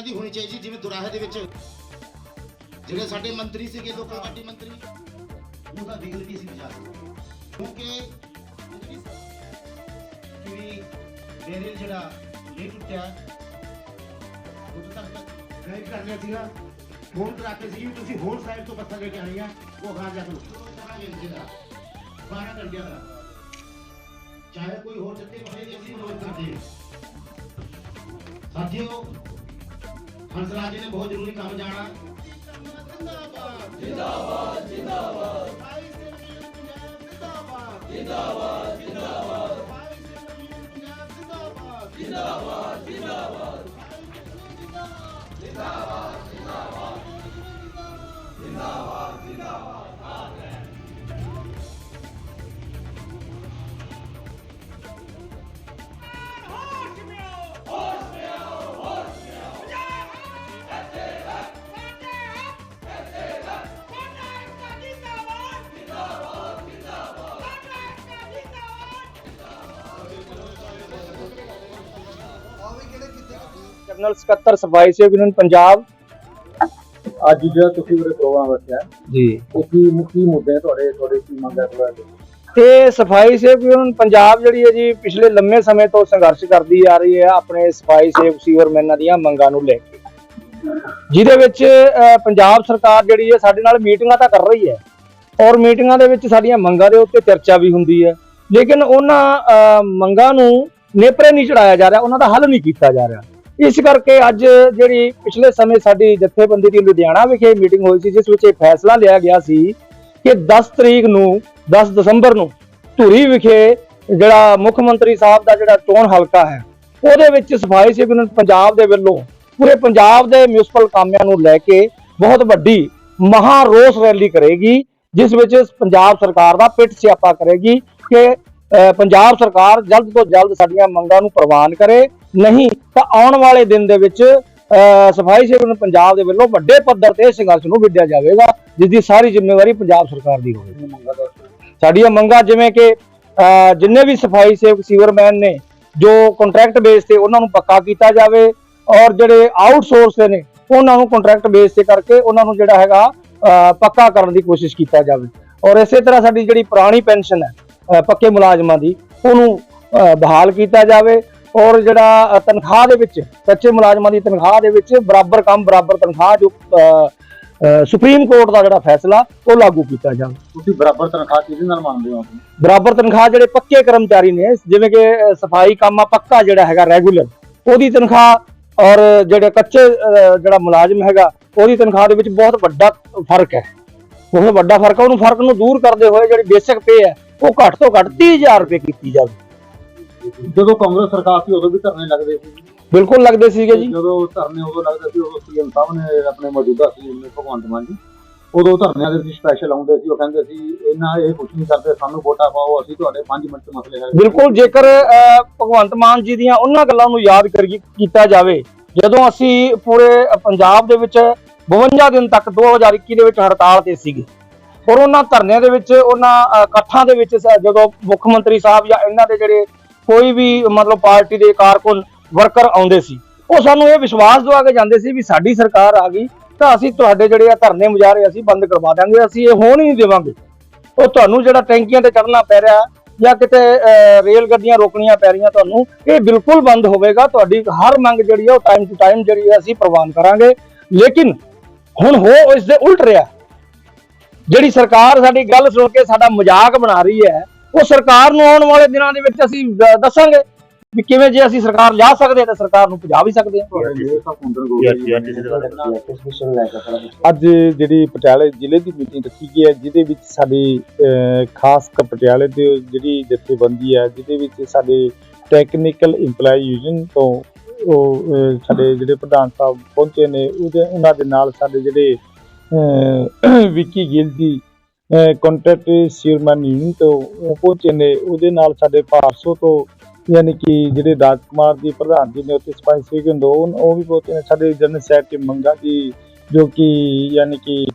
ਤਰ੍ਹਾਂ ਦੀ ਹੋਣੀ ਚਾਹੀਦੀ, ਜਿਵੇਂ ਦੁਰਾਹੇ ਦੇ ਵਿੱਚ ਜਿਹੜੇ ਸਾਡੇ ਮੰਤਰੀ ਸੀਗੇ, ਲੋਕਾਂ ਪਾਰਟੀ ਮੰਤਰੀ ਉਹਦਾ ਵਿਗਲ ਸੀ ਵਿਚਾਰ? ਕਿਉਂਕਿ ਕਿ ਬੇਰਲ ਜਿਹੜਾ ਨਹੀਂ ਟੁੱਟਿਆ, ਉਹ ਤਾਂ ਤੱਕ ਗਾਈਡ ਕਰ ਲਿਆ ਸੀਗਾ। ਫੋਨ ਕਰਾਤੇ ਸੀ ਤੁਸੀਂ ਹੋਰ ਸਾਈਡ ਤੋਂ ਬੱਸਾਂ ਲੈ ਕੇ ਆਣੀ ਉਹ ਖਾਂ ਜਾ ਕੇ ਜਿਹੜਾ 12 ਘੰਟਿਆਂ ਦਾ। ਚਾਹੇ ਕੋਈ ਹੋਰ ਜੱਤੇ ਬਣੇ ਅਸੀਂ ਮਦਦ ਕਰਦੇ ਸਾਥੀਓ ਹੰਸਰਾਜ ਜੀ ਨੇ ਬਹੁਤ ਜ਼ਰੂਰੀ ਕੰਮ ਜਾਣਾ। ਜਿੰਦਾਬਾਦ ਜਿੰਦਾਬਾਦ ਜਿੰਦਾਬਾਦ ਭਾਈ ਪੰਜਾਬ ਜਿੰਦਾਬਾਦ ਜਿੰਦਾਬਾਦ ਜਿੰਦਾਬਾਦ ਭਾਈ ਪੰਜਾਬ ਜਿੰਦਾਬਾਦ। ਜਿੰਦਾਬਾਦ ਜਿੰਦਾਬਾਦ। ਜਿੰਦਾਬਾਦ ਜਿੰਦਾਬਾਦ। ਜਨਰਲ ਸਕੱਤਰ ਸਫ਼ਾਈ ਸੇਵਕ ਯੂਨੀਅਨ ਪੰਜਾਬ। ਅੱਜ ਜਿਹੜਾ ਤੁਸੀਂ ਉਰੇ ਪ੍ਰੋਗਰਾਮ ਰੱਖਿਆ ਜੀ। ਉਹ ਕੀ ਮੁੱਖੀ ਮੁੱਦੇ ਤੁਹਾਡੇ ਤੁਹਾਡੇ ਕੀ ਮੰਗ ਹੈ ਤੁਹਾਡੇ ਤੇ ਸਫ਼ਾਈ ਸੇਵਕ ਯੂਨੀਅਨ ਪੰਜਾਬ ਜਿਹੜੀ ਹੈ ਜੀ ਪਿਛਲੇ ਲੰਮੇ ਸਮੇਂ ਤੋਂ ਸੰਘਰਸ਼ ਕਰਦੀ ਆ ਰਹੀ ਹੈ ਆਪਣੇ ਸਫ਼ਾਈ ਸੇਵਕ ਸੀਵਰਮੈਨਾਂ ਦੀਆਂ ਮੰਗਾਂ ਨੂੰ ਲੈ ਕੇ। ਜਿਹਦੇ ਵਿੱਚ ਪੰਜਾਬ ਸਰਕਾਰ ਜਿਹੜੀ ਹੈ ਸਾਡੇ ਨਾਲ ਮੀਟਿੰਗਾਂ ਤਾਂ ਕਰ ਰਹੀ ਹੈ। ਔਰ ਮੀਟਿੰਗਾਂ ਦੇ ਵਿੱਚ ਸਾਡੀਆਂ ਮੰਗਾਂ ਦੇ ਉੱਤੇ ਚਰਚਾ ਵੀ ਹੁੰਦੀ ਹੈ। ਲੇਕਿਨ ਉਹਨਾਂ ਮੰਗਾਂ ਨੂੰ ਨੇਪਰੇ ਨਹੀਂ ਚੜਾਇਆ ਜਾ ਰਿਹਾ ਉਹਨਾਂ ਦਾ ਹੱਲ ਨਹੀਂ ਕੀਤਾ ਜਾ ਰਿਹਾ। ਇਸ ਕਰਕੇ ਅੱਜ ਜਿਹੜੀ ਪਿਛਲੇ ਸਮੇਂ ਸਾਡੀ ਜਥੇਬੰਦੀ ਦੀ ਲੁਧਿਆਣਾ ਵਿਖੇ ਮੀਟਿੰਗ ਹੋਈ ਸੀ, ਜਿਸ ਵਿੱਚ ਇਹ ਫੈਸਲਾ ਲਿਆ ਗਿਆ ਸੀ ਕਿ 10 ਤਰੀਕ ਨੂੰ 10 ਦਸੰਬਰ ਨੂੰ ਧੂਰੀ ਵਿਖੇ ਜਿਹੜਾ ਮੁੱਖ ਮੰਤਰੀ ਸਾਹਿਬ ਦਾ ਜਿਹੜਾ ਚੋਣ ਹਲਕਾ ਹੈ, ਉਹਦੇ ਵਿੱਚ ਸਫ਼ਾਈ ਸੇਵਕ ਪੰਜਾਬ ਦੇ ਵੱਲੋਂ ਪੂਰੇ ਪੰਜਾਬ ਦੇ ਮਿਊਨਿਸਪਲ ਕਾਮਿਆਂ ਨੂੰ ਲੈ ਕੇ ਬਹੁਤ ਵੱਡੀ ਮਹਾ ਰੋਸ ਰੈਲੀ ਕਰੇਗੀ, ਜਿਸ ਵਿੱਚ ਪੰਜਾਬ ਸਰਕਾਰ ਦਾ ਪਿੱਟ ਸਿਆਪਾ ਕਰੇਗੀ ਕਿ ਪੰਜਾਬ ਸਰਕਾਰ ਜਲਦ ਤੋਂ ਜਲਦ ਸਾਡੀਆਂ ਮੰਗਾਂ ਨੂੰ ਪ੍ਰਵਾਨ ਕਰੇ ਨਹੀਂ ਤਾਂ ਆਉਣ ਵਾਲੇ ਦਿਨ ਦੇ ਵਿੱਚ ਸਫ਼ਾਈ ਸੇਵਕ ਯੂਨੀਅਨ ਪੰਜਾਬ ਦੇ ਵੱਲੋਂ ਵੱਡੇ ਪੱਧਰ ਤੇ ਸੰਘਰਸ਼ ਨੂੰ ਵਿੱਢਿਆ ਜਾਵੇਗਾ ਜਿਸ ਦੀ ਸਾਰੀ ਜ਼ਿੰਮੇਵਾਰੀ ਪੰਜਾਬ ਸਰਕਾਰ ਦੀ ਹੋਵੇਗੀ। ਸਾਡੀਆਂ ਮੰਗਾਂ ਜਿਵੇਂ ਕਿ ਜਿੰਨੇ ਵੀ ਸਫ਼ਾਈ ਸੇਵਕ ਸੀਵਰਮੈਨ ਨੇ ਜੋ ਕੰਟਰੈਕਟ ਬੇਸ ਤੇ ਉਹਨਾਂ ਨੂੰ ਪੱਕਾ ਕੀਤਾ ਜਾਵੇ ਔਰ ਜਿਹੜੇ ਆਊਟਸੋਰਸ ਦੇ ਨੇ ਉਹਨਾਂ ਨੂੰ ਕੰਟਰੈਕਟ ਬੇਸ ਤੇ ਕਰਕੇ ਉਹਨਾਂ ਨੂੰ ਜਿਹੜਾ ਹੈਗਾ ਪੱਕਾ ਕਰਨ ਦੀ ਕੋਸ਼ਿਸ਼ ਕੀਤਾ ਜਾਵੇ। ਔਰ ਇਸੇ ਤਰ੍ਹਾਂ ਸਾਡੀ ਜਿਹੜੀ ਪੁਰਾਣੀ ਪੈਨਸ਼ਨ ਹੈ ਪੱਕੇ ਮੁਲਾਜ਼ਮਾਂ ਦੀ ਉਹਨੂੰ ਬਹਾਲ ਕੀਤਾ ਜਾਵੇ। ਔਰ ਜਿਹੜਾ ਤਨਖਾਹ ਦੇ ਵਿੱਚ ਕੱਚੇ ਮੁਲਾਜ਼ਮਾਂ ਦੀ ਤਨਖਾਹ ਦੇ ਵਿੱਚ ਬਰਾਬਰ ਕੰਮ ਬਰਾਬਰ ਤਨਖਾਹ ਜੋ ਸੁਪਰੀਮ ਕੋਰਟ ਦਾ ਜਿਹੜਾ ਫੈਸਲਾ ਉਹ ਲਾਗੂ ਕੀਤਾ ਜਾਵੇ। ਤੁਸੀਂ ਬਰਾਬਰ ਤਨਖਾਹ ਕਿਹਦੇ ਨਾਲ ਮੰਗਦੇ ਹੋ? ਬਰਾਬਰ ਤਨਖਾਹ ਜਿਹੜੇ ਪੱਕੇ ਕਰਮਚਾਰੀ ਨੇ ਜਿਵੇਂ ਕਿ ਸਫ਼ਾਈ ਕੰਮ ਆ ਪੱਕਾ ਜਿਹੜਾ ਹੈਗਾ ਰੈਗੂਲਰ ਉਹਦੀ ਤਨਖਾਹ ਔਰ ਜਿਹੜੇ ਕੱਚੇ ਜਿਹੜਾ ਮੁਲਾਜ਼ਮ ਹੈਗਾ ਉਹਦੀ ਤਨਖਾਹ ਦੇ ਵਿੱਚ ਬਹੁਤ ਵੱਡਾ ਫ਼ਰਕ ਹੈ। ਬਹੁਤ ਵੱਡਾ ਫ਼ਰਕ ਹੈ ਉਹਨੂੰ ਫ਼ਰਕ ਨੂੰ ਦੂਰ ਕਰਦੇ ਹੋਏ ਜਿਹੜੀ ਬੇਸਿਕ ਪੇ ਹੈ ਉਹ ਘੱਟ ਤੋਂ ਘੱਟ 30000 ਰੁਪਏ ਕੀਤੀ ਜਾਵੇ। ਜਦੋਂ ਕਾਂਗਰਸ ਸਰਕਾਰ ਸੀ ਉਦੋਂ ਵੀ ਧਰਨੇ ਲੱਗਦੇ ਸੀ। ਬਿਲਕੁਲ ਲੱਗਦੇ ਸੀਗੇ ਜੀ। ਜਦੋਂ ਧਰਨੇ ਉਦੋਂ ਲੱਗਦੇ ਸੀ ਉਦੋਂ ਸੀਐਮ ਸਾਹਿਬ ਨੇ ਆਪਣੇ ਮੌਜੂਦਾ ਸੀਐਮ ਨੇ ਭਗਵੰਤ ਮਾਨ ਜੀ ਉਦੋਂ ਧਰਨਿਆਂ ਦੇ ਵਿੱਚ ਸਪੈਸ਼ਲ ਆਉਂਦੇ ਸੀ। ਉਹ ਕਹਿੰਦੇ ਸੀ ਇਹਨਾਂ ਇਹ ਕੁਝ ਨਹੀਂ ਕਰਦੇ ਸਾਨੂੰ ਵੋਟਾਂ ਪਾਓ ਅਸੀਂ ਤੁਹਾਡੇ 5 ਮਿੰਟ ਮਸਲੇ ਹੱਲ ਬਿਲਕੁਲ ਜੇਕਰ ਭਗਵੰਤ ਮਾਨ ਜੀ ਦੀਆਂ ਉਹਨਾਂ ਗੱਲਾਂ ਨੂੰ ਯਾਦ ਕਰੀ ਕੀਤਾ ਜਾਵੇ ਜਦੋਂ ਅਸੀਂ ਪੂਰੇ ਪੰਜਾਬ ਦੇ ਵਿੱਚ 52 ਦਿਨ ਤੱਕ 2021 ਦੇ ਵਿੱਚ ਹੜਤਾਲ ਤੇ ਸੀਗੇ ਔਰ ਉਹਨਾਂ ਧਰਨਿਆਂ ਦੇ ਵਿੱਚ ਉਹਨਾਂ ਇਕੱਠਾਂ ਦੇ ਵਿੱਚ ਸ- ਜਦੋਂ ਮੁੱਖ ਮੰਤਰੀ ਸਾਹਿਬ ਜਾਂ ਇਹਨਾਂ ਦੇ ਜਿਹੜੇ ਕੋਈ ਵੀ ਮਤਲਬ ਪਾਰਟੀ ਦੇ ਕਾਰਕੁਨ ਵਰਕਰ ਆਉਂਦੇ ਸੀ ਉਹ ਸਾਨੂੰ ਇਹ ਵਿਸ਼ਵਾਸ ਦਵਾ ਕੇ ਜਾਂਦੇ ਸੀ ਵੀ ਸਾਡੀ ਸਰਕਾਰ ਆ ਗਈ ਤਾਂ ਅਸੀਂ ਤੁਹਾਡੇ ਜਿਹੜੇ ਆ ਧਰਨੇ ਮੁਜ਼ਾਹਰੇ ਅਸੀਂ ਬੰਦ ਕਰਵਾ ਦਾਂਗੇ ਅਸੀਂ ਇਹ ਹੋਣ ਹੀ ਨਹੀਂ ਦੇਵਾਂਗੇ। ਉਹ ਤੁਹਾਨੂੰ ਜਿਹੜਾ ਟੈਂਕੀਆਂ ਤੇ ਚੜਨਾ ਪੈ ਰਿਹਾ ਜਾਂ ਕਿਤੇ ਅਹ, ਰੇਲ ਗੱਡੀਆਂ ਰੋਕਣੀਆਂ ਪੈ ਰਹੀਆਂ ਤੁਹਾਨੂੰ ਇਹ ਬਿਲਕੁਲ ਬੰਦ ਹੋਵੇਗਾ। ਤੁਹਾਡੀ ਹਰ ਮੰਗ ਜਿਹੜੀ ਹੈ ਉਹ ਟਾਈਮ ਟੂ ਟਾਈਮ ਜਿਹੜੀ ਹੈ ਅਸੀਂ ਪ੍ਰਵਾਨ ਕਰਾਂਗੇ। ਲੇਕਿਨ ਹੁਣ ਹੋ ਇਸ ਦੇ ਉਲਟ ਰਿਹਾ। ਜਿਹੜੀ ਸਰਕਾਰ ਸਾਡੀ ਗੱਲ ਸੁਣ ਕੇ ਸਾਡਾ ਮਜ਼ਾਕ ਬਣਾ ਰਹੀ ਹੈ ਉਹ ਸਰਕਾਰ ਨੂੰ ਆਉਣ ਵਾਲੇ ਦਿਨਾਂ ਦੇ ਵਿੱਚ ਅਸੀਂ ਦ- ਦੱਸਾਂਗੇ ਵੀ ਕਿਵੇਂ ਜੇ ਅਸੀਂ ਸਰਕਾਰ ਲਿਆ ਸਕਦੇ ਹਾਂ ਤਾਂ ਸਰਕਾਰ ਨੂੰ ਭਜਾ ਵੀ ਸਕਦੇ ਹਾਂ ਜੀ ਅੱਜ ਜਿਹੜੀ ਪਟਿਆਲੇ ਜ਼ਿਲ੍ਹੇ ਦੀ ਮੀਟਿੰਗ ਰੱਖੀ ਗਈ ਹੈ ਜਿਹਦੇ ਵਿੱਚ ਸਾਡੀ ਅਹ, ਖਾਸ ਕਰ ਪਟਿਆਲੇ ਦੀ ਜਿਹੜੀ ਜਥੇਬੰਦੀ ਹੈ ਜਿਹਦੇ ਵਿੱਚ ਸਾਡੇ ਟੈਕਨੀਕਲ EMPLOYE ਯੂਨੀਅਨ ਤੋਂ ਉਹ ਅਹ, ਸਾਡੇ ਜਿਹੜੇ ਪ੍ਰਧਾਨ ਸਾਹਿਬ ਪਹੁੰਚੇ ਨੇ ਉਹਦੇ ਉਹਨਾਂ ਦੇ ਨਾਲ ਸਾਡੇ ਜਿਹੜੇ ਅਹ, ਵਿੱਕੀ ਗਿੱਲ ਦੀ ਕੰਟਰੈਕਟ ਸੀਅਰਮੈਨ ਯੂਨੀਅਨ ਤੋਂ ਉਹ ਪਹੁੰਚੇ ਨੇ। ਉਹਦੇ ਨਾਲ ਸਾਡੇ ਭਾਰਸੋ ਤੋਂ ਯਾਨੀ ਕਿ ਜਿਹੜੇ ਰਾਜਕੁਮਾਰ ਜੀ ਪ੍ਰਧਾਨ ਜੀ ਨੇ ਉੱਥੇ ਸਪਾਈ ਸੇਕੰਡ ਉਹ ਉਹ ਵੀ ਪਹੁੰਚੇ ਨੇ। ਸਾਡੇ ਜਨਰਲ ਸੈਕਟਰੀ ਮੰਗਾ ਜੀ ਜੋ ਕਿ ਯਾਨੀ ਕਿ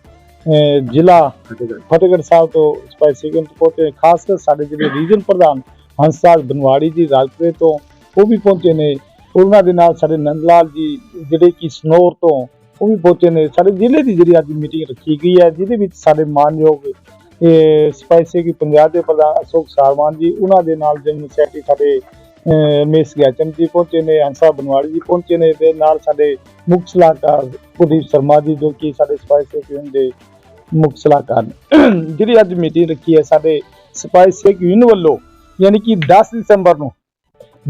ਜ਼ਿਲ੍ਹਾ ਫਤਿਹਗੜ੍ਹ। ਸਾਹਿਬ ਤੋਂ ਸਪਾਈ ਤੋਂ ਪਹੁੰਚੇ। ਖਾਸ ਕਰ ਸਾਡੇ ਜਿਹੜੇ ਰੀਜਨ ਪ੍ਰਧਾਨ ਹੰਸਰਾਜ ਬਨਵਾੜੀ ਜੀ ਰਾਜਪੁਰੇ ਤੋਂ ਉਹ ਵੀ ਪਹੁੰਚੇ ਨੇ। ਉਹਨਾਂ ਦੇ ਨਾਲ ਸਾਡੇ ਨੰਦ ਲਾਲ ਜੀ ਜਿਹੜੇ ਕਿ ਸਨੋਰ ਤੋਂ ਉਹ ਵੀ ਪਹੁੰਚੇ ਨੇ। ਸਾਡੇ ਜ਼ਿਲ੍ਹੇ ਦੀ ਜਿਹੜੀ ਅੱਜ ਮੀਟਿੰਗ ਰੱਖੀ ਗਈ ਹੈ, ਜਿਹਦੇ ਵਿੱਚ ਸਾਡੇ ਮਾਨਯੋਗ, ਇਹ ਸਪਾਈਸੀ ਕੀ ਪੰਜਾਬ ਦੇ ਪ੍ਰਧਾਨ ਅਸ਼ੋਕ ਸਾਰਵਾਨ ਜੀ, ਉਹਨਾਂ ਦੇ ਨਾਲ ਜਨਰਲ ਸੈਕਟਰੀ ਸਾਡੇ ਮੇਸ ਗਿਆਚਨ ਜੀ ਪਹੁੰਚੇ ਨੇ ਹੰਸਾ ਬਨਵਾੜੀ ਜੀ ਪਹੁੰਚੇ ਨੇ ਤੇ ਨਾਲ ਸਾਡੇ ਮੁੱਖ ਸਲਾਹਕਾਰ ਕੁਲਦੀਪ ਸ਼ਰਮਾ ਜੀ, ਜੋ ਕਿ ਸਾਡੇ ਸਪਾਈਸੀ ਯੂਨੀਅਨ ਦੇ ਮੁੱਖ ਸਲਾਹਕਾਰ ਨੇ। ਜਿਹੜੀ ਅੱਜ ਮੀਟਿੰਗ ਰੱਖੀ ਹੈ ਸਾਡੇ ਸਪਾਈਸੀ ਯੂਨੀਅਨ ਵੱਲੋਂ, ਯਾਨੀ ਕਿ 10 ਦਸੰਬਰ ਨੂੰ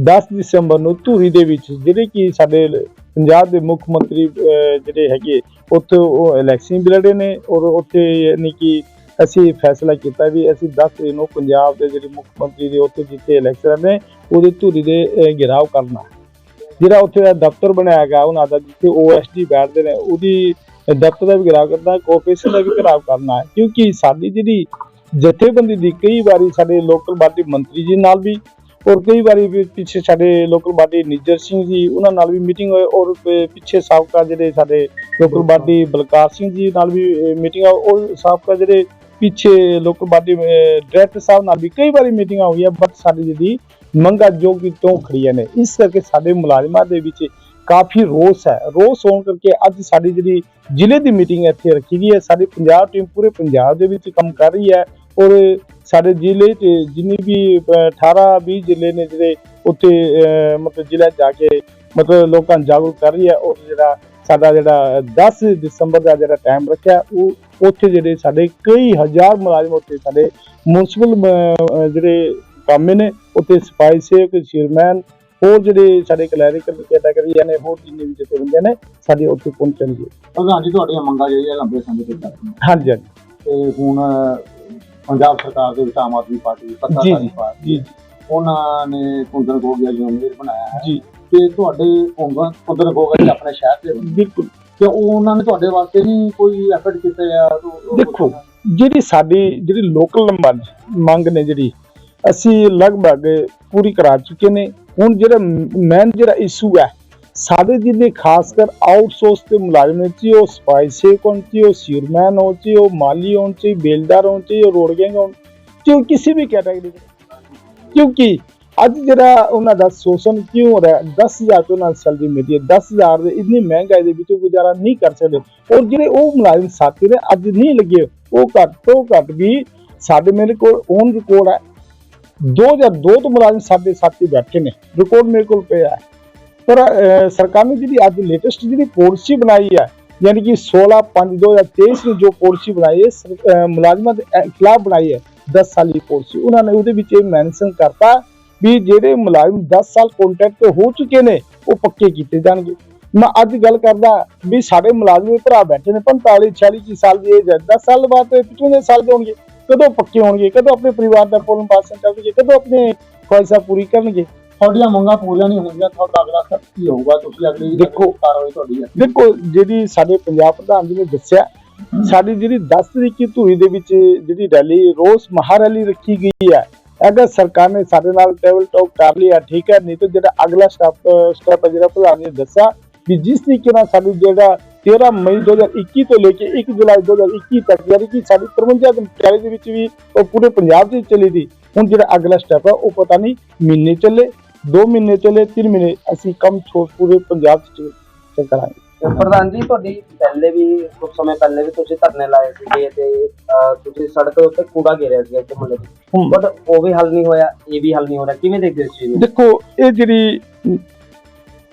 10 ਦਸੰਬਰ ਨੂੰ ਧੂਰੀ ਦੇ ਵਿੱਚ, ਜਿਹੜੇ ਕਿ ਸਾਡੇ ਪੰਜਾਬ ਦੇ ਮੁੱਖ ਮੰਤਰੀ ਜਿਹੜੇ ਹੈਗੇ ਉੱਥੇ ਉਹ ਇਲੈਕਸ਼ਨ ਵੀ ਲੜੇ ਨੇ ਔਰ ਉੱਥੇ ਯਾਨੀ ਕਿ ਅਸੀਂ ਫੈਸਲਾ ਕੀਤਾ ਵੀ ਅਸੀਂ 10 ਤਰੀਕ ਨੂੰ ਪੰਜਾਬ ਦੇ ਜਿਹੜੇ ਮੁੱਖ ਮੰਤਰੀ ਦੇ ਉੱਥੇ ਜਿੱਥੇ ਇਲੈਕਸ਼ਨ ਨੇ ਉਹਦੀ ਧੂਰੀ ਦੇ ਅਹ, ਕਰਨਾ। ਜਿਹੜਾ ਉੱਥੇ ਦਾ ਦਫ਼ਤਰ ਬਣਾਇਆ ਗਿਆ ਉਹਨਾਂ ਦਾ ਜਿੱਥੇ ਓਐਸਡੀ ਬੈਠਦੇ ਨੇ ਉਹਦੀ ਦਫ਼ਤਰ ਦਾ ਵੀ ਘਿਰਾਓ ਕਰਨਾ ਕੋਆਪਰੇਸ਼ਨ ਦਾ ਵੀ ਘਿਰਾਓ ਕਰਨਾ ਹੈ। ਕਿਉਂਕਿ ਸਾਡੀ ਜਿਹੜੀ ਜਥੇਬੰਦੀ ਦੀ ਕਈ ਵਾਰੀ ਸਾਡੇ ਲੋਕਲ ਬਾਡੀ ਮੰਤਰੀ ਜੀ ਨਾਲ ਵੀ ਔਰ ਕਈ ਵਾਰੀ ਵੀ ਪਿੱਛੇ ਸਾਡੇ ਲੋਕਲ ਬਾਡੀ ਨਿੱਜਰ ਸਿੰਘ ਜੀ ਉਹਨਾਂ ਨਾਲ ਵੀ ਮੀਟਿੰਗ ਹੋਈ ਔਰ ਪਿੱਛੇ ਸਾਬਕਾ ਜਿਹੜੇ ਸਾਡੇ ਲੋਕਲ ਬਾਡੀ ਬਲਕਾਰ ਸਿੰਘ ਜੀ ਨਾਲ ਵੀ ਮੀਟਿੰਗ ਔਰ ਸਾਬਕਾ ਜਿਹੜੇ ਪਿੱਛੇ ਲੋਕਲ ਬਾਡੀ ਡਾਇਰੈਕਟਰ ਸਾਹਿਬ ਨਾਲ ਵੀ ਕਈ ਵਾਰੀ ਮੀਟਿੰਗਾਂ ਹੋਈਆਂ ਬਟ ਸਾਡੀ ਜਿਹੜੀ ਮੰਗਾਂ ਜੋ ਕਿ ਤੋਂ ਖੜੀਆਂ ਨੇ। ਇਸ ਕਰਕੇ ਸਾਡੇ ਮੁਲਾਜ਼ਮਾਂ ਦੇ ਵਿੱਚ ਕਾਫੀ ਰੋਸ ਹੈ। ਰੋਸ ਹੋਣ ਕਰਕੇ ਅੱਜ ਸਾਡੀ ਜਿਹੜੀ ਜ਼ਿਲ੍ਹੇ ਦੀ ਮੀਟਿੰਗ ਇੱਥੇ ਰੱਖੀ ਗਈ ਹੈ। ਸਾਡੀ ਪੰਜਾਬ ਟੀਮ ਪੂਰੇ ਪੰਜਾਬ ਦੇ ਵਿੱਚ ਕੰਮ ਕਰ ਰਹੀ ਹੈ। ਔਰ ਸਾਡੇ ਜ਼ਿਲ੍ਹੇ 'ਚ ਜਿੰਨੀ ਵੀ ਅਹ, 18 20 ਜ਼ਿਲ੍ਹੇ ਨੇ ਜਿਹੜੇ ਉੱਥੇ ਮਤਲਬ ਜ਼ਿਲ੍ਹੇ ਜਾ ਕੇ ਮਤਲਬ ਲੋਕਾਂ ਨੂੰ ਜਾਗਰੂਕ ਕਰ ਰਹੀ ਹੈ ਔਰ ਜਿਹੜਾ ਸਾਡਾ ਜਿਹੜਾ 10 ਦਸੰਬਰ ਦਾ ਜਿਹੜਾ ਟਾਈਮ ਰੱਖਿਆ ਉਹ ਉੱਥੇ ਜਿਹੜੇ ਸਾਡੇ ਕਈ ਹਜ਼ਾਰ ਮੁਲਾਜ਼ਮ ਉੱਥੇ ਸਾਡੇ ਮਿਊਨਿਸਪਲ ਜਿਹੜੇ ਕੰਮ ਨੇ ਉੱਥੇ ਸਫ਼ਾਈ ਸੇਵਕ ਚੇਅਰਮੈਨ ਹੋਰ ਜਿਹੜੇ ਸਾਡੇ ਕਲੈਰੀਕਲ ਕੈਟਾਗਰੀਆਂ ਨੇ ਹੋਰ ਜਿੰਨੇ ਵੀ ਜਥੇਬੰਦੀਆਂ ਨੇ ਸਾਡੇ ਉੱਥੇ ਪਹੁੰਚਣਗੇ। ਪ੍ਰਧਾਨ ਜੀ ਤੁਹਾਡੀਆਂ ਮੰਗਾਂ ਜਿਹੜੀਆਂ ਲੰਬੇ ਸਮੇਂ ਤੋਂ ਚੱਲ ਰਹੀਆਂ ਹਾਂਜੀ ਹਾਂਜੀ। ਤੇ ਹੁਣ ਪੰਜਾਬ ਸਰਕਾਰ ਦੇ ਵਿੱਚ ਆਮ ਆਦਮੀ ਪਾਰਟੀ ਸੱਤਾਧਾਰੀ ਪਾਰਟੀ ਜੀ ਉਹਨਾਂ ਨੇ ਕੁੰਦਨ ਗੋਗਿਆ ਜੀ ਉਮੀਦ ਬਣਾਇਆ ਹੈ ਜੀ। ਤੁਹਾਡੇ ਕੁੰਦਨ ਕੁੰਦਨ ਗੋਗਿਆ ਜੀ ਆਪਣੇ ਸ਼ਹਿਰ ਦੇ ਬਿਲਕੁਲ। ਕਿ ਉਹ ਉਹਨਾਂ ਨੇ ਤੁਹਾਡੇ ਵਾਸਤੇ ਨਹੀਂ ਕੋਈ ਐਫਰਟ ਕੀਤੇ ਆ ਦੇਖੋ ਜਿਹੜੀ ਸਾਡੀ ਜਿਹੜੀ ਲੋਕਲ ਮੰਗ ਨੇ ਜਿਹੜੀ ਅਸੀਂ ਲਗਭਗ ਪੂਰੀ ਕਰਾ ਚੁੱਕੇ ਨੇ। ਹੁਣ ਜਿਹੜਾ ਮੇਨ ਜਿਹੜਾ ਇਸ਼ੂ ਹੈ ਸਾਡੇ ਜਿੰਨੇ ਖਾਸ ਕਰ ਆਊਟਸੋਰਸ ਦੇ ਮੁਲਾਜ਼ਮ ਨੇ ਚਾਹੇ ਉਹ ਸਫ਼ਾਈ ਸੇਵਕ ਹੋਣ ਚਾਹੇ ਉਹ ਸੀਅਰਮੈਨ ਹੋਣ ਚਾਹੇ ਉਹ ਮਾਲੀ ਹੋਣ ਚਾਹੇ ਬੇਲਦਾਰ ਹੋਣ ਚਾਹੇ ਉਹ ਰੋਡ ਗੈਂਗ ਹੋਣ ਚਾਹੇ ਉਹ ਕਿਸੇ ਵੀ ਕੈਟਾਗਰੀ ਦੇ ਕਿਉਂਕਿ ਅੱਜ ਜਿਹੜਾ ਉਹਨਾਂ ਦਾ ਸ਼ੋਸ਼ਣ ਕਿਉਂ ਹੋ ਰਿਹਾ ਹੈ? 10000 ਤੋਂ ਨਾਲ ਸੈਲਰੀ ਮਿਲਦੀ ਹੈ 10000 ਦੇ ਇੰਨੀ ਮਹਿੰਗਾਈ ਦੇ ਵਿੱਚ ਉਹ ਗੁਜ਼ਾਰਾ ਨਹੀਂ ਕਰ ਸਕਦੇ। ਔਰ ਜਿਹੜੇ ਉਹ ਮੁਲਾਜ਼ਮ ਸਾਥੀ ਨੇ, ਅੱਜ ਨਹੀਂ ਲੱਗੇ, ਉਹ ਘੱਟ ਤੋਂ ਘੱਟ ਵੀ ਸਾਡੇ ਮੇਰੇ ਕੋਲ ਓਨ ਰਿਕਾਰਡ ਹੈ। 2002 ਤੋਂ ਮੁਲਾਜ਼ਮ ਸਾਡੇ ਸਾਥੀ ਬੈਠੇ ਨੇ ਰਿਕਾਰਡ ਮੇਰੇ ਕੋਲ ਪਿਆ ਹੈ। ਪਰ ਸਰਕਾਰ ਨੇ ਜਿਹੜੀ ਅੱਜ ਲੇਟੈਸਟ ਜਿਹੜੀ ਪੋਲਿਸੀ ਬਣਾਈ ਹੈ, ਯਾਨੀ ਕਿ 16 5 2023 ਨੂੰ ਜੋ ਪੋਲਿਸੀ ਬਣਾਈ ਹੈ, ਸਰ- ਮੁਲਾਜ਼ਮਾਂ ਦੇ ਖਿਲਾਫ ਬਣਾਈ ਹੈ 10 ਦੀ ਪੋਲਿਸੀ ਉਹਨਾਂ ਨੇ ਉਹਦੇ ਵਿੱਚ ਇਹ ਮੈਂਸ਼ਨ ਕਰਤਾ ਵੀ ਜਿਹੜੇ ਮੁਲਾਜ਼ਮ 10 ਸਾਲ ਕੰਟਰੈਕਟ ਤੇ ਹੋ ਚੁੱਕੇ ਨੇ, ਉਹ ਪੱਕੇ ਕੀਤੇ ਜਾਣਗੇ। ਮੈਂ ਅੱਜ ਗੱਲ ਕਰਦਾ ਵੀ ਸਾਡੇ ਮੁਲਾਜ਼ਮ ਦੇ ਭਰਾ ਬੈਠੇ ਨੇ 45 46 ਕੀ ਸਾਲ ਦੀ ਏਜ ਹੈ 10 ਸਾਲ ਬਾਅਦ ਤੇ 55 ਸਾਲ ਦੇ ਹੋਣਗੇ, ਕਦੋਂ ਪੱਕੇ ਹੋਣਗੇ, ਕਦੋਂ ਆਪਣੇ ਪਰਿਵਾਰ ਦਾ ਪੋਲਣ ਪਾਲਣ ਕਰਨਗੇ ਕਦੋਂ ਆਪਣੇ ਖੁਆਇਸ਼ਾਂ ਪੂਰੀ ਕਰਨਗੇ? ਤੁਹਾਡੀਆਂ ਮੰਗਾਂ ਪੂਰੀਆਂ ਨਹੀਂ ਹੋਣਗੀਆਂ ਤੁਹਾਡਾ ਅਗਲਾ ਸਟੈਪ ਕੀ ਹੋਊਗਾ? ਤੁਸੀਂ ਅਗਲੀ ਦੇਖੋ, ਕਾਰਵਾਈ ਤੁਹਾਡੀ ਹੈ। ਦੇਖੋ ਜਿਹੜੀ ਸਾਡੇ ਪੰਜਾਬ ਪ੍ਰਧਾਨ ਜੀ ਨੇ ਦੱਸਿਆ ਸਾਡੀ ਜਿਹੜੀ 10 ਤਰੀਕ ਦੀ ਧੂਰੀ ਦੇ ਵਿੱਚ ਜਿਹੜੀ ਰੈਲੀ ਰੋਸ ਮਹਾਰੈਲੀ ਰੱਖੀ ਗਈ ਹੈ। ਅਗਰ ਸਰਕਾਰ ਨੇ ਸਾਡੇ ਨਾਲ ਟੇਬਲ ਟਾਕ ਕਰ ਲਿਆ ਠੀਕ ਹੈ ਨਹੀਂ ਤਾਂ ਜਿਹੜਾ ਅਗਲਾ ਸਟੈਪ ਸਟੈਪ ਜਿਹੜਾ ਪ੍ਰਧਾਨ ਜੀ ਨੇ ਦੱਸਿਆ ਵੀ ਜਿਸ ਤਰੀਕੇ ਨਾਲ ਸਾਡੀ ਜਿਹੜਾ 13 ਮਈ 2021 ਤੋਂ ਲੈ ਕੇ 1 ਜੁਲਾਈ 2021 ਤੱਕ ਯਾਨੀ ਕਿ ਸਾਡੀ 53 ਦਿਨ ਟਰਾਲੀ ਦੇ ਵਿੱਚ ਵੀ ਉਹ ਪੂਰੇ ਪੰਜਾਬ 'ਚ ਚੱਲੀ ਦੀ ਹੁਣ ਜਿਹੜਾ ਅਗਲਾ ਸਟੈਪ ਹੈ ਉਹ ਪਤਾ ਨਹੀਂ ਮਹੀਨੇ ਚੱਲੇ। 2 ਮਹੀਨੇ ਚੱਲੇ 3 ਮਹੀਨੇ ਅਸੀਂ ਕੰਮ ਛੋੜ ਪੂਰੇ ਪੰਜਾਬ 'ਚ ਕਰਾਂਗੇ। ਪ੍ਰਧਾਨ ਜੀ ਤੁਹਾਡੀ ਪਹਿਲੇ ਵੀ ਕੁਝ ਸਮੇਂ ਪਹਿਲੇ ਵੀ ਤੁਸੀਂ ਧਰਨੇ ਲਾਏ ਸੀਗੇ ਤੇ ਅਹ, ਤੁਸੀਂ ਸੜਕ ਦੇ ਉੱਤੇ ਕੂੜਾ ਘੇਰਿਆ ਸੀਗਾ ਇੱਥੇ ਹਮ। ਬਟ ਉਹ ਵੀ ਹੱਲ ਨਹੀਂ ਹੋਇਆ ਇਹ ਵੀ ਹੱਲ ਨਹੀਂ ਹੋ ਰਿਹਾ। ਕਿਵੇਂ ਦੇਖਦੇ ਹੋ ਇਸ ਚੀਜ਼ ਨੂੰ? ਦੇਖੋ ਇਹ ਜਿਹੜੀ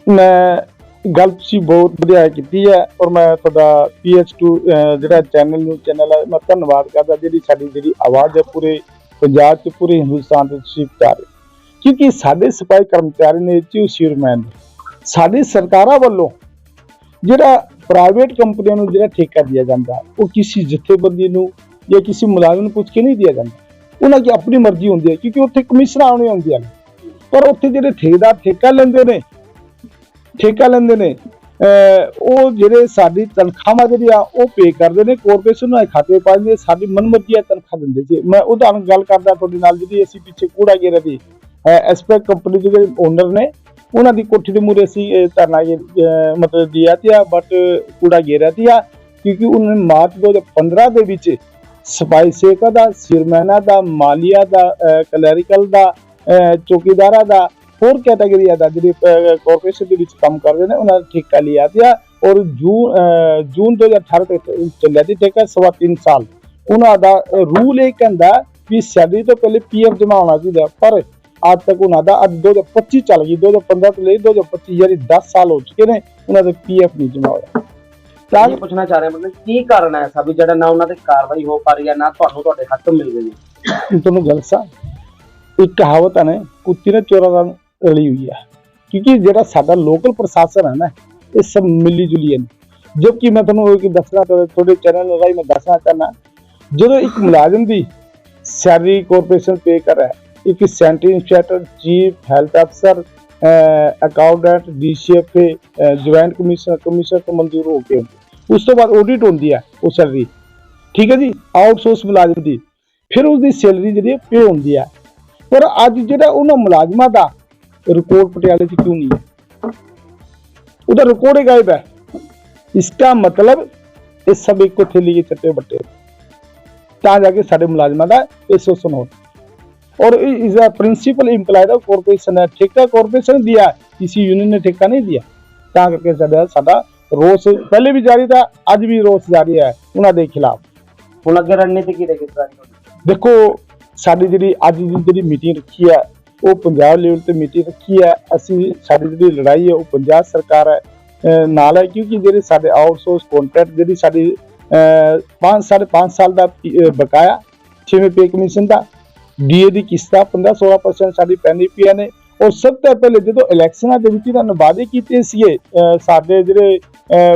ਮੈਂ ਗੱਲ ਤੁਸੀਂ ਬਹੁਤ ਵਧੀਆ ਕੀਤੀ ਹੈ ਔਰ ਮੈਂ ਤੁਹਾਡਾ PH2 ਅਹ, ਜਿਹੜਾ ਚੈਨਲ ਨੂੰ ਚੈਨਲ ਹੈ ਮੈਂ ਧੰਨਵਾਦ ਕਰਦਾ ਜਿਹੜੀ ਸਾਡੀ ਜਿਹੜੀ ਆਵਾਜ਼ ਹੈ ਪੂਰੇ ਪੰਜਾਬ 'ਚ ਪੂਰੇ ਹਿੰਦੁਸਤਾਨ ਦੇ ਤੁਸੀਂ ਪਹੁੰਚਾ ਰਹੇ ਕਿਉਂਕਿ ਸਾਡੇ ਸਿਪਾਹੀ ਕਰਮਚਾਰੀ ਨੇ ਚੀਫ ਸੀਅਰਮੈਨ ਸਾਡੀ ਸਰਕਾਰਾਂ ਵੱਲੋਂ ਜਿਹੜਾ ਪ੍ਰਾਈਵੇਟ ਕੰਪਨੀਆਂ ਨੂੰ ਜਿਹੜਾ ਠੇਕਾ ਦਿਆ ਜਾਂਦਾ, ਉਹ ਕਿਸੇ ਜਥੇਬੰਦੀ ਨੂੰ ਜਾਂ ਕਿਸੇ ਮੁਲਾਜ਼ਮ ਨੂੰ ਪੁੱਛ ਕੇ ਨਹੀਂ ਦਿਆ ਜਾਂਦਾ। ਉਹਨਾਂ ਦੀ ਆਪਣੀ ਮਰਜ਼ੀ ਹੁੰਦੀ ਹੈ, ਕਿਉਂਕਿ ਉੱਥੇ ਕਮਿਸ਼ਨਾਂ ਆਉਣੀਆਂ ਹੁੰਦੀਆਂ ਨੇ। ਪਰ ਉੱਥੇ ਜਿਹੜੇ ਠੇਕੇਦਾਰ ਠੇਕਾ ਲੈਂਦੇ ਨੇ, ਠੇਕਾ ਲੈਂਦੇ ਨੇ ਉਹ ਜਿਹੜੇ ਸਾਡੀ ਤਨਖਾਹਾਂ ਜਿਹੜੀ ਆ ਉਹ ਪੇ ਕਰਦੇ ਨੇ ਕਾਰਪੋਰੇਸ਼ਨ ਨੂੰ ਇਹ ਖਾਤੇ ਪਾ ਦਿੰਦੇ ਸਾਡੀ ਮਨਮਰਜ਼ੀ ਆ ਤਨਖਾਹ ਦਿੰਦੇ ਜੀ। ਮੈਂ ਉਦਾਹਰਨ ਗੱਲ ਕਰਦਾ ਤੁਹਾਡੇ ਨਾਲ, ਜਿਹੜੀ ਅਸੀਂ ਪਿੱਛੇ ਕੂੜਾ ਗੇਰਾ ਦੀ ਐਸਪੈਕ ਕੰਪਨੀ ਦੇ ਜਿਹੜੇ ਓਨਰ ਨੇ ਉਹਨਾਂ ਦੀ ਕੋਠੀ ਦੇ ਮੂਰੇ ਅਸੀਂ ਇਹ ਧਰਨਾ ਗੇ- ਅਹ ਮਤਲਬ ਦਿਆ ਤਿਆ ਬਟ ਕੂੜਾ ਗੇਰਾ ਤਿਆ ਕਿਉਂਕਿ ਉਹਨਾਂ ਨੇ ਮਾਰਚ 2015 ਦੇ ਵਿੱਚ ਸਫ਼ਾਈ ਸੇਵਕਾਂ ਦਾ ਸਿਰਮੈਨਾ ਦਾ ਮਾਲੀਆ ਦਾ ਕਲੈਰੀਕਲ ਦਾ ਅਹ ਚੌਕੀਦਾਰਾਂ ਦਾ ਹੋਰ ਕੈਟਾਗਰੀ ਦਾ ਜਿਹੜੀ ਕਾਰਪੋਰੇਸ਼ਨ ਦੇ ਵਿੱਚ ਕੰਮ ਕਰਦੇ ਨੇ ਉਹਨਾਂ ਦਾ ਠੇਕਾ ਲਿਆ ਤਿਆ ਔਰ ਜੂਨ ਅਹ, ਜੂਨ 2018 ਤੱਕ ਚੱਲਿਆ ਸੀ ਠੇਕਾ ਸਵਾ ਤਿੰਨ ਸਾਲ। ਉਹਨਾਂ ਦਾ ਰੂਲ ਇਹ ਕਹਿੰਦਾ ਵੀ ਸੈਲਰੀ ਤੋਂ ਪਹਿਲੇ ਪੀਐਫ ਜਮਾ ਹੋਣਾ ਚਾਹੀਦਾ ਪਰ ਅੱਜ ਤੱਕ ਉਹਨਾਂ ਦਾ ਅੱਜ 2025 ਚੱਲ ਗਈ 2015 ਤੋਂ ਲੈ 2025 ਯਾਨੀ 10 ਸਾਲ ਹੋ ਚੁੱਕੇ ਨੇ ਉਹਨਾਂ ਦੇ ਪੀਐਫ ਨਹੀਂ ਜਮਾ ਹੋਇਆ। ਤਾਂ ਇਹ ਪੁੱਛਣਾ ਚਾਹ ਰਿਹਾ ਮਤਲਬ ਕੀ ਕਾਰਨ ਹੈ ਐਸਾ ਵੀ ਜਿਹੜਾ ਨਾ ਉਹਨਾਂ ਤੇ ਕਾਰਵਾਈ ਹੋ ਪਾ ਰਹੀ ਹੈ ਨਾ ਤੁਹਾਨੂੰ ਤੁਹਾਡੇ ਖੱਤ ਮਿਲ ਨੇ ਤੁਹਾਨੂੰ ਗੱਲ ਸਾਂ ਇੱਕ ਕਹਾਵਤ ਹੈ ਨਾ ਕੁੱਤੀ ਨੇ ਚੋਰਾਂ ਦਾ ਰਲੀ ਹੋਈ ਹੈ। ਕਿਉਂਕਿ ਜਿਹੜਾ ਸਾਡਾ ਲੋਕਲ ਪ੍ਰਸ਼ਾਸਨ ਹੈ ਨਾ ਇਹ ਸਭ ਮਿਲੀ ਜੁਲੀ ਹੈ ਜਦਕਿ ਮੈਂ ਤੁਹਾਨੂੰ ਇੱਕ ਦੱਸਣਾ ਤੁਹਾਡੇ ਚੈਨਲ ਰਾਹੀਂ ਮੈਂ ਦੱਸਣਾ ਚਾਹਨਾ ਜਦੋਂ ਇੱਕ ਮੁਲਾਜ਼ਮ ਦੀ ਸੈਲਰੀ ਕਾਰਪੋਰੇਸ਼ਨ ਪੇ ਕਰ ਰਿਹਾ ਇੱਕ ਸੈਂਟਰ ইনস্ট্রাক্টর ਚੀਫ਼ ਹੈਲਥ ਅਫਸਰ accountant DCFA joint commissioner commissioner ਤੋਂ ਮਨਜ਼ੂਰ ਹੋ ਕੇ ਉਸ ਤੋਂ ਬਾਅਦ ਆਡਿਟ ਹੁੰਦੀ ਹੈ ਉਹ ਸੈਲਰੀ ਠੀਕ ਹੈ ਜੀ? ਆਊਟਸੋਰਸ ਮੁਲਾਜ਼ਮ ਦੀ। ਫਿਰ ਉਸ ਦੀ ਸੈਲਰੀ ਜਿਹੜੀ ਪੇ ਹੁੰਦੀ ਹੈ। ਪਰ ਅੱਜ ਜਿਹੜਾ ਉਹਨਾਂ ਮੁਲਾਜ਼ਮਾਂ ਦਾ ਰਿਕਾਰਡ ਪਟਿਆਲੇ 'ਚ ਕਿਉਂ ਨਹੀਂ ਹੈ? ਉਹਦਾ ਰਿਕਾਰਡ ਹੀ ਗਾਇਬ ਹੈ। ਇਸ ਦਾ ਮਤਲਬ ਇਹ ਸਭ ਇੱਕੋ ਥੈਲੀ 'ਚ ਚੱਟੇ ਬੱਟੇ ਤਾਂ ਜਾ ਕੇ ਸਾਡੇ ਮੁਲਾਜ਼ਮਾਂ ਦਾ ਇਹ ਸ਼ੋਸ਼ਣ ਹੋ और is a principal employed of corporation है ठेका कॉरपोरेशन दिया किसी यूनियन ने ठेका नहीं दिया ਤਾਂ ਕਰਕੇ ਸਾਡਾ ਸਾਡਾ ਰੋਸ ਪਹਿਲੇ ਵੀ ਜਾਰੀ ਤਾਂ ਅੱਜ ਵੀ ਰੋਸ ਜਾਰੀ ਹੈ। ਉਹਨਾਂ ਦੇ ਖਿਲਾਫ। ਹੁਣ ਅੱਗੇ ਰਣਨੀਤੀ ਕੀ ਰਹੇਗੀ ਦੇਖੋ ਸਾਡੀ ਜਿਹੜੀ ਅੱਜ ਦੀ ਜਿਹੜੀ ਮੀਟਿੰਗ ਰੱਖੀ ਹੈ ਉਹ ਪੰਜਾਬ ਲੈਵਲ ਤੇ ਮੀਟਿੰਗ ਰੱਖੀ ਹੈ। ਅਸੀਂ ਸਾਡੀ ਜਿਹੜੀ ਲੜਾਈ ਹੈ ਉਹ ਪੰਜਾਬ ਸਰਕਾਰ ਹੈ ਨਾਲ ਹੈ। ਕਿਉਂਕਿ ਜਿਹੜੇ ਸਾਡੇ ਆਊਟਸੋਰਸ ਕੰਟਰੈਕਟ ਜਿਹੜੀ ਸਾਡੀ 5 5.5 ਸਾਲ ਦਾ ਬਕਾਇਆ ਛੇਵੇਂ ਪੇ ਕਮਿਸ਼ਨ ਦਾ ਡੀਏ ਦੀ ਕਿਸ਼ਤਾਂ 15 16% ਸਾਡੀ ਪੈਂਦੀ ਪਈਆਂ ਨੇ। ਔਰ ਸਭ ਤੋਂ ਪਹਿਲੇ ਜਦੋਂ ਇਲੈਕਸ਼ਨਾਂ ਦੇ ਵਿੱਚ ਇਹਨਾਂ ਨੇ ਵਾਅਦੇ ਕੀਤੇ ਸੀਗੇ ਸਾਡੇ ਜਿਹੜੇ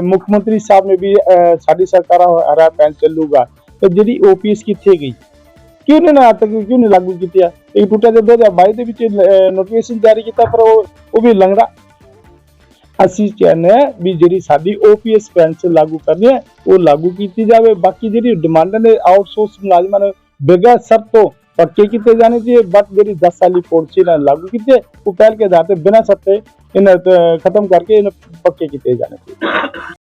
ਮੁੱਖ ਮੰਤਰੀ ਸਾਹਿਬ ਨੇ ਵੀ, ਅਹ ਸਾਡੀ ਸਰਕਾਰ ਹਰਾ ਪੈਨ ਚੱਲੂਗਾ, ਤੇ ਜਿਹੜੀ ਓਪੀਐਸ ਕਿੱਥੇ ਗਈ? ਕਿਉਂ ਨਹੀਂ ਨਾ ਤੱਕ ਕਿਉਂ ਨਹੀਂ ਲਾਗੂ ਕੀਤੀ ਆ? ਇਹ ਟੁੱਟਾ ਜਦੋਂ 2022 ਦੇ ਵਿੱਚ ਨੋਟੀਫਿਕੇਸ਼ਨ ਜਾਰੀ ਕੀਤਾ, ਪਰ ਉਹ ਉਹ ਵੀ ਲੰਘਦਾ। ਅਸੀਂ ਚਾਹੁੰਦੇ ਹਾਂ ਵੀ ਜਿਹੜੀ ਸਾਡੀ ਓਪੀਐਸ ਪੈਨਸ਼ਨ ਲਾਗੂ ਕਰਨੀ ਹੈ ਉਹ ਲਾਗੂ ਕੀਤੀ ਜਾਵੇ। ਬਾਕੀ ਜਿਹੜੀ ਡਿਮਾਂਡਾਂ ਨੇ ਆਊਟਸੋਰਸ ਮੁਲਾਜ਼ਮਾਂ ਨੂੰ ਬਗੈਰ ਸਭ ਤੋਂ ਪੱਕੇ ਕੀਤੇ ਜਾਣੇ ਚਾਹੀਏ ਬਟ ਜਿਹੜੀ 10 ਸਾਲੀ ਪਾਲਿਸੀ ਨਾਲ ਲਾਗੂ ਕੀਤੀ ਹੈ, ਉਹ ਪਹਿਲ ਕੇ ਆਧਾਰ ਤੇ ਬਿਨਾਂ ਸੱਤੇ ਇਹਨਾਂ ਤੇ ਖਤਮ ਕਰਕੇ ਇਹਨਾਂ ਪੱਕੇ ਕੀਤੇ ਜਾਣੇ ਚਾਹੀਏ